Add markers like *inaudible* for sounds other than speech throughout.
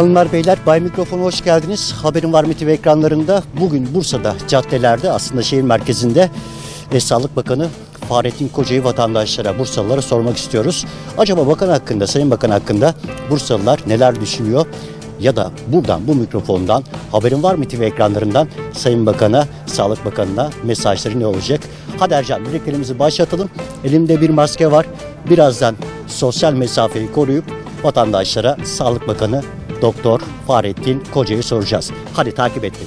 Hanımlar beyler Bay Mikrofon'a hoş geldiniz. Haberin var mı TV ekranlarında bugün Bursa'da caddelerde aslında şehir merkezinde e, Sağlık Bakanı Fahrettin Koca'yı vatandaşlara, Bursalılara sormak istiyoruz. Acaba bakan hakkında, Sayın Bakan hakkında Bursalılar neler düşünüyor? Ya da buradan bu mikrofondan haberin var mı TV ekranlarından Sayın Bakan'a, Sağlık Bakanı'na mesajları ne olacak? Hadi Ercan birliklerimizi başlatalım. Elimde bir maske var. Birazdan sosyal mesafeyi koruyup vatandaşlara Sağlık Bakanı Doktor Fahrettin Koca'yı soracağız. Hadi takip edin.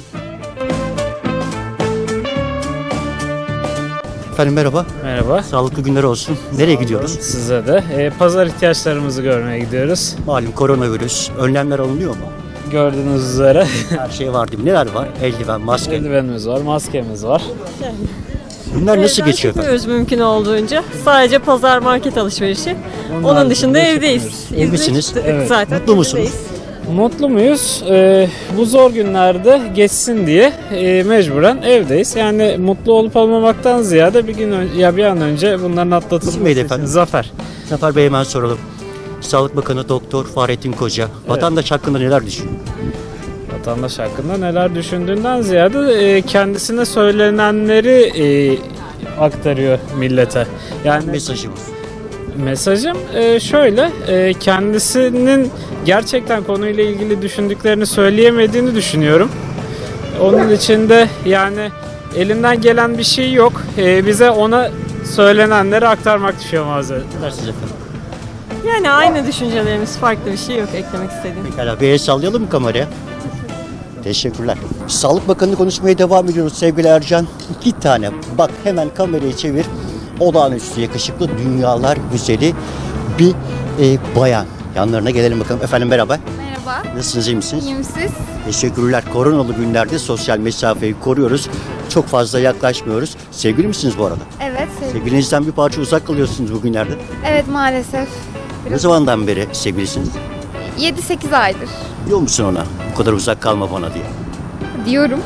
Efendim merhaba. Merhaba. Sağlıklı günler olsun. Nereye gidiyoruz? Size de. Ee, pazar ihtiyaçlarımızı görmeye gidiyoruz. Malum koronavirüs. Önlemler alınıyor mu? Gördüğünüz üzere *laughs* Her şey var değil mi? Neler var? Eldiven, maske. eldivenimiz var, maskemiz var. Günler nasıl Evden geçiyor efendim? çıkmıyoruz mümkün olduğunca. Sadece pazar market alışverişi. Onun Onun, dışında haricinde evdeyiz. çıkmıyoruz. Evet. Zaten Mutlu musunuz? evdeyiz. Mutlu muyuz? Ee, bu zor günlerde geçsin diye e, mecburen evdeyiz. Yani mutlu olup olmamaktan ziyade bir gün ön- ya bir an önce bunların atlatılması İsim neydi için. efendim? Zafer. Zafer Bey hemen soralım. Sağlık Bakanı Doktor Fahrettin Koca vatandaş hakkında neler düşünüyor? Vatandaş hakkında neler düşündüğünden ziyade e, kendisine söylenenleri e, aktarıyor millete. Yani Mesajımız. Mesajım e, şöyle, e, kendisinin gerçekten konuyla ilgili düşündüklerini söyleyemediğini düşünüyorum. Onun için de yani elinden gelen bir şey yok. E, bize ona söylenenleri aktarmak düşüyor efendim. Yani aynı düşüncelerimiz farklı bir şey yok eklemek istediğim. Pekala bir el sallayalım mı kameraya? Teşekkürler. Sağlık Bakanı konuşmaya devam ediyoruz sevgili Ercan. İki tane bak hemen kamerayı çevir. Olağanüstü yakışıklı dünyalar güzeli bir e, bayan. Yanlarına gelelim bakalım. Efendim merhaba. Merhaba, Nasılsınız iyi misiniz? iyiyim siz? Teşekkürler. Koronalı günlerde sosyal mesafeyi koruyoruz. Çok fazla yaklaşmıyoruz. Sevgili misiniz bu arada? Evet, sevgilim. Sevgilinizden bir parça uzak kalıyorsunuz bugünlerde. Evet maalesef. Ne zamandan beri sevgilisiniz? 7-8 aydır Diyor musun ona? Bu kadar uzak kalma bana diye. diyorum.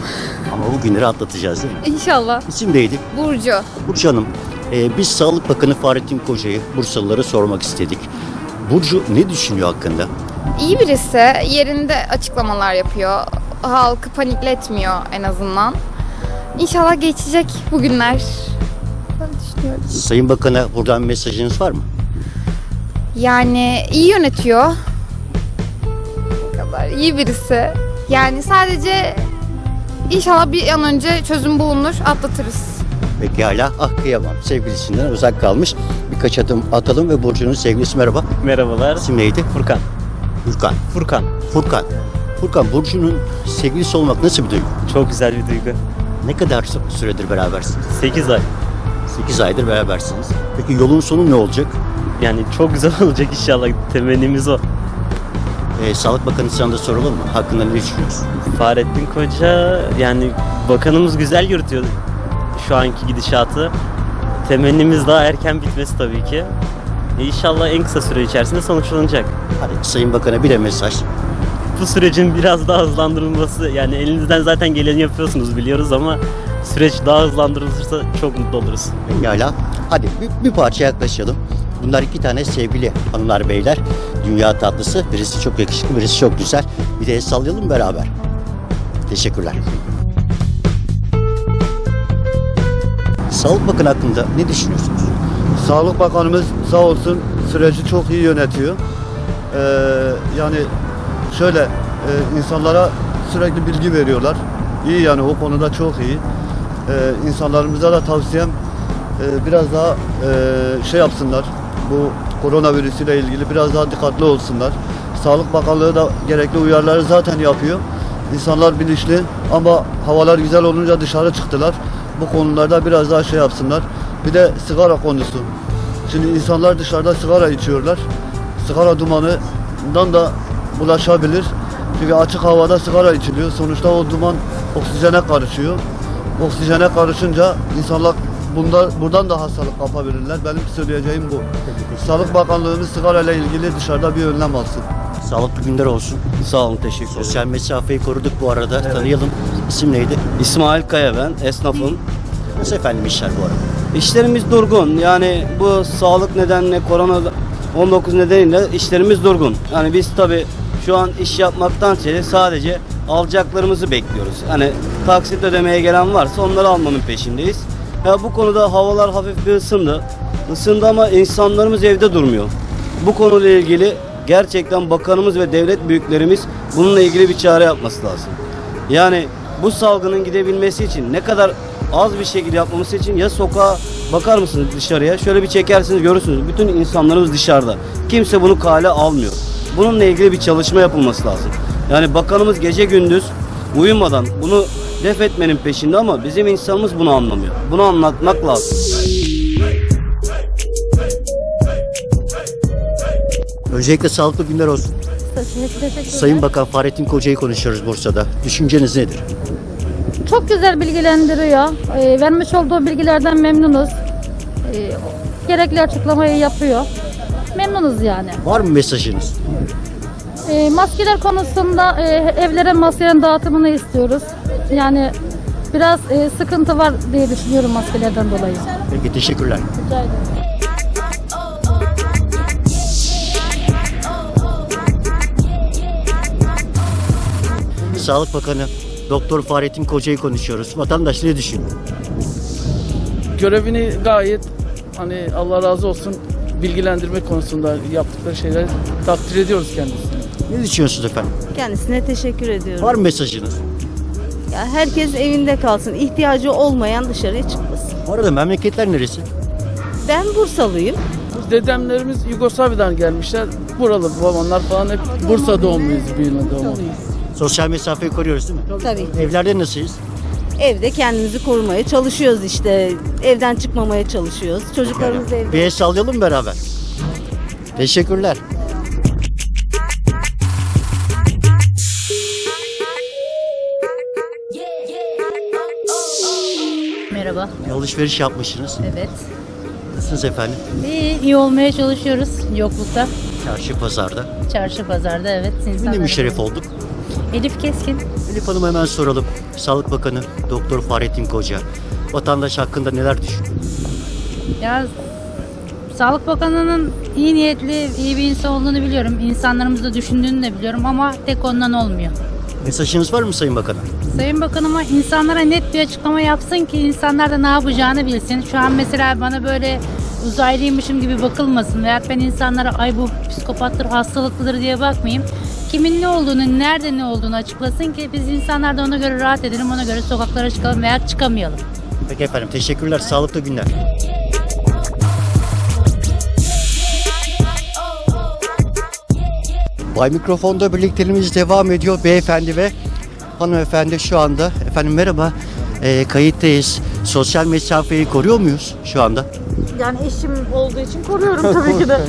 Ama bu günleri atlatacağız değil mi? İnşallah. İsim neydi? Burcu. Burcu Hanım, e, biz Sağlık Bakanı Fahrettin Koca'yı Bursalılara sormak istedik. Burcu ne düşünüyor hakkında? İyi birisi, yerinde açıklamalar yapıyor. Halkı panikletmiyor en azından. İnşallah geçecek bu günler. Ben düşünüyorum. Sayın Bakan'a buradan mesajınız var mı? Yani iyi yönetiyor. Bu kadar iyi birisi. Yani sadece inşallah bir an önce çözüm bulunur, atlatırız. Peki hala ah kıyamam sevgilisinden uzak kalmış. Birkaç adım atalım ve Burcu'nun sevgilisi merhaba. Merhabalar. İsim neydi? Furkan. Furkan. Furkan. Furkan. Furkan Burcu'nun sevgilisi olmak nasıl bir duygu? Çok güzel bir duygu. Ne kadar sü- süredir berabersiniz? 8 ay. 8 aydır berabersiniz. Peki yolun sonu ne olacak? Yani çok güzel *laughs* olacak inşallah. Temennimiz o. Ee, Sağlık Bakanı sana da soralım mı? Hakkında ne düşünüyorsun? Fahrettin Koca yani bakanımız güzel yürütüyor şu anki gidişatı. Temennimiz daha erken bitmesi tabii ki. İnşallah en kısa süre içerisinde sonuçlanacak. Hadi Sayın Bakan'a bir de mesaj. Bu sürecin biraz daha hızlandırılması yani elinizden zaten geleni yapıyorsunuz biliyoruz ama süreç daha hızlandırılırsa çok mutlu oluruz. Pekala. Hadi bir, bir parça yaklaşalım. Bunlar iki tane sevgili hanımlar beyler. Dünya tatlısı. Birisi çok yakışıklı, birisi çok güzel. Bir de el sallayalım beraber. Teşekkürler. Sağlık Bakanı hakkında ne düşünüyorsunuz? Sağlık Bakanımız sağ olsun süreci çok iyi yönetiyor. Ee, yani şöyle e, insanlara sürekli bilgi veriyorlar. İyi yani o konuda çok iyi. Ee, insanlarımıza da tavsiyem e, biraz daha e, şey yapsınlar. Bu koronavirüsüyle ilgili biraz daha dikkatli olsunlar. Sağlık Bakanlığı da gerekli uyarıları zaten yapıyor. İnsanlar bilinçli ama havalar güzel olunca dışarı çıktılar. Bu konularda biraz daha şey yapsınlar. Bir de sigara konusu. Şimdi insanlar dışarıda sigara içiyorlar. Sigara dumanından da bulaşabilir. Çünkü açık havada sigara içiliyor. Sonuçta o duman oksijene karışıyor. Oksijene karışınca insanlar bunda, buradan da hastalık kapabilirler. Benim söyleyeceğim bu. Sağlık Bakanlığımız sigara ile ilgili dışarıda bir önlem alsın. Sağlıklı günler olsun. Sağ olun teşekkür ederim. Sosyal mesafeyi koruduk bu arada. Tanıyalım. İsim neydi? İsmail Kaya ben esnafım. Nasıl efendim işler bu arada? İşlerimiz durgun yani bu sağlık nedeniyle korona 19 nedeniyle işlerimiz durgun. Yani biz tabi şu an iş yapmaktan ziyade sadece alacaklarımızı bekliyoruz. Hani taksit ödemeye gelen varsa onları almanın peşindeyiz. Ya bu konuda havalar hafif bir ısındı. Isındı ama insanlarımız evde durmuyor. Bu konuyla ilgili gerçekten bakanımız ve devlet büyüklerimiz bununla ilgili bir çare yapması lazım. Yani bu salgının gidebilmesi için ne kadar az bir şekilde yapmamız için ya sokağa bakar mısınız dışarıya? Şöyle bir çekersiniz görürsünüz. Bütün insanlarımız dışarıda. Kimse bunu kale almıyor. Bununla ilgili bir çalışma yapılması lazım. Yani bakanımız gece gündüz uyumadan bunu def etmenin peşinde ama bizim insanımız bunu anlamıyor. Bunu anlatmak lazım. Öncelikle sağlıklı günler olsun. Sayın Bakan Fahrettin Koca'yı konuşuyoruz Bursa'da. Düşünceniz nedir? Çok güzel bilgilendiriyor. Ee, vermiş olduğu bilgilerden memnunuz. Ee, gerekli açıklamayı yapıyor. Memnunuz yani. Var mı mesajınız? Ee, maskeler konusunda e, evlere maskelerin dağıtımını istiyoruz. Yani biraz e, sıkıntı var diye düşünüyorum maskelerden dolayı. Peki teşekkürler. Rica ederim. Sağlık Bakanı Doktor Fahrettin Koca'yı konuşuyoruz. Vatandaş ne düşünüyor? görevini gayet hani Allah razı olsun bilgilendirme konusunda yaptıkları şeyleri takdir ediyoruz kendisini. Ne düşünüyorsunuz efendim? Kendisine teşekkür ediyorum. Var mı mesajınız? Ya herkes evinde kalsın. İhtiyacı olmayan dışarıya çıkmasın. Bu arada memleketler neresi? Ben Bursalıyım. Dedemlerimiz Yugoslavya'dan gelmişler. Buralı babamlar falan hep Bursa doğumluyuz, büyüme doğumluyuz. Sosyal mesafeyi koruyoruz değil mi? Tabii. Evlerde nasılız? Evde kendimizi korumaya çalışıyoruz işte. Evden çıkmamaya çalışıyoruz. Çocuklarımız evde. Bir el sallayalım beraber. Teşekkürler. Merhaba. Bir alışveriş yapmışsınız. Evet. Nasılsınız efendim? İyi, iyi olmaya çalışıyoruz yoklukta. Çarşı pazarda. Çarşı pazarda evet. Kiminle insanlara- müşerref olduk? Elif Keskin. Elif Hanım hemen soralım. Sağlık Bakanı Doktor Fahrettin Koca vatandaş hakkında neler düşünüyor? Ya Sağlık Bakanı'nın iyi niyetli, iyi bir insan olduğunu biliyorum. İnsanlarımızı da düşündüğünü de biliyorum ama tek ondan olmuyor. Mesajınız var mı Sayın Bakan'a? Sayın Bakanıma insanlara net bir açıklama yapsın ki insanlar da ne yapacağını bilsin. Şu an mesela bana böyle uzaylıymışım gibi bakılmasın. Veyahut ben insanlara ay bu psikopattır, hastalıklıdır diye bakmayayım. Kimin ne olduğunu, nerede ne olduğunu açıklasın ki biz insanlar da ona göre rahat edelim, ona göre sokaklara çıkalım veya çıkamayalım. Peki efendim teşekkürler. Sağlıklı günler. Bay Mikrofon'da birlikteliğimiz devam ediyor. Beyefendi ve hanımefendi şu anda. Efendim merhaba. Ee, kayıttayız. Sosyal mesafeyi koruyor muyuz şu anda? Yani eşim olduğu için koruyorum tabii ki de. *laughs*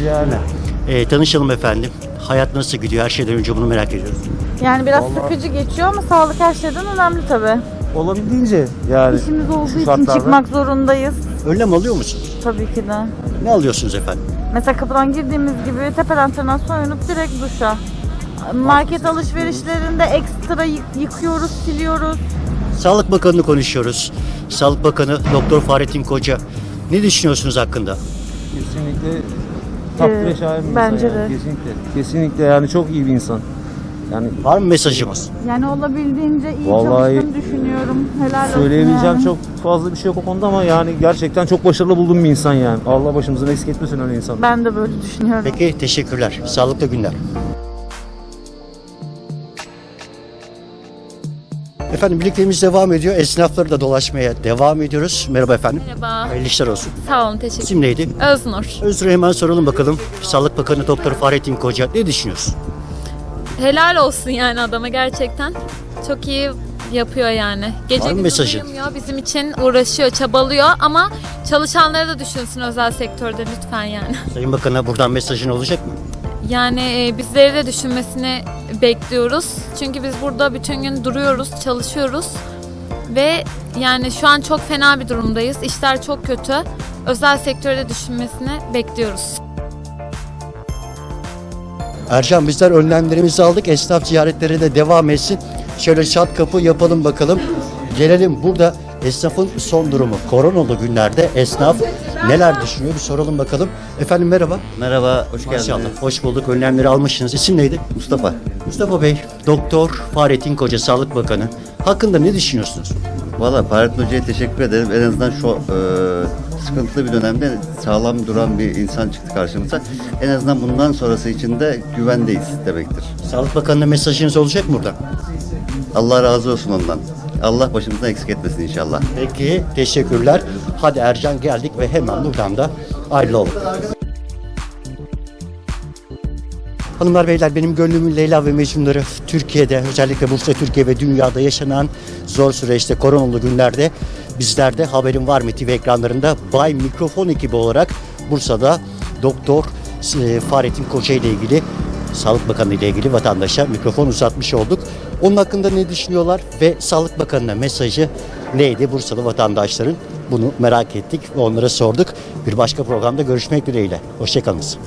Ee, tanışalım efendim. Hayat nasıl gidiyor? Her şeyden önce bunu merak ediyoruz. Yani biraz sıkıcı geçiyor ama sağlık her şeyden önemli tabii. Olabildiğince yani İşimiz olduğu için şartlarda. çıkmak zorundayız. Önlem alıyor musunuz? Tabii ki de. Ne alıyorsunuz efendim? Mesela kapıdan girdiğimiz gibi tepeden tırnağa soyunup direkt duşa. Market alışverişlerinde ekstra yık- yıkıyoruz, siliyoruz. Sağlık Bakanı'nı konuşuyoruz. Sağlık Bakanı Doktor Fahrettin Koca. Ne düşünüyorsunuz hakkında? kesinlikle takdire şayan bir bence insan yani. de. Kesinlikle. Kesinlikle yani çok iyi bir insan. Yani Var mı mesajımız? Yani olabildiğince iyi Vallahi çalıştığını düşünüyorum. Helal olsun söyleyebileceğim yani. çok fazla bir şey yok o konuda ama yani gerçekten çok başarılı bulduğum bir insan yani. Allah başımızdan eksik etmesin öyle insan. Ben de böyle düşünüyorum. Peki teşekkürler. Sağlıklı günler. Efendim birlikteliğimiz devam ediyor. Esnafları da dolaşmaya devam ediyoruz. Merhaba efendim. Merhaba. Hayırlı işler olsun. Sağ olun, teşekkür İsim neydi? Öznur. Özür'e hemen soralım bakalım. Sağlık Bakanı Doktor Fahrettin Koca ne düşünüyorsun? Helal olsun yani adama gerçekten. Çok iyi yapıyor yani. Gece Var mı gündüz mesajın? uyumuyor, bizim için uğraşıyor, çabalıyor ama çalışanları da düşünsün özel sektörde lütfen yani. Sayın Bakan'a buradan mesajın olacak mı? Yani e, bizleri de düşünmesini bekliyoruz. Çünkü biz burada bütün gün duruyoruz, çalışıyoruz ve yani şu an çok fena bir durumdayız. İşler çok kötü. Özel sektörde düşünmesini bekliyoruz. Ercan bizler önlemlerimizi aldık. Esnaf ziyaretleri de devam etsin. Şöyle çat kapı yapalım bakalım. Gelelim burada Esnafın son durumu. Koronalı günlerde esnaf neler düşünüyor bir soralım bakalım. Efendim merhaba. Merhaba, hoş Maşallah. Hoş bulduk. Önlemleri almışsınız. İsim neydi? Mustafa. Mustafa Bey, Doktor Fahrettin Koca Sağlık Bakanı hakkında ne düşünüyorsunuz? Valla Fahrettin Hoca'ya teşekkür ederim. En azından şu e, sıkıntılı bir dönemde sağlam duran bir insan çıktı karşımıza. En azından bundan sonrası için de güvendeyiz demektir. Sağlık Bakanı'na mesajınız olacak mı buradan? Allah razı olsun ondan. Allah başımızdan eksik etmesin inşallah. Peki, teşekkürler. Hadi Ercan geldik ve hemen buradan da ayrılalım. Hanımlar beyler benim gönlümün Leyla ve Mecnunları Türkiye'de özellikle Bursa Türkiye ve dünyada yaşanan zor süreçte koronalı günlerde bizler de haberin var mı TV ekranlarında Bay Mikrofon ekibi olarak Bursa'da Doktor e, Fahrettin Koca ile ilgili Sağlık Bakanı ile ilgili vatandaşa mikrofon uzatmış olduk. Onun hakkında ne düşünüyorlar ve Sağlık Bakanı'na mesajı neydi Bursalı vatandaşların? Bunu merak ettik ve onlara sorduk. Bir başka programda görüşmek dileğiyle. Hoşçakalınız.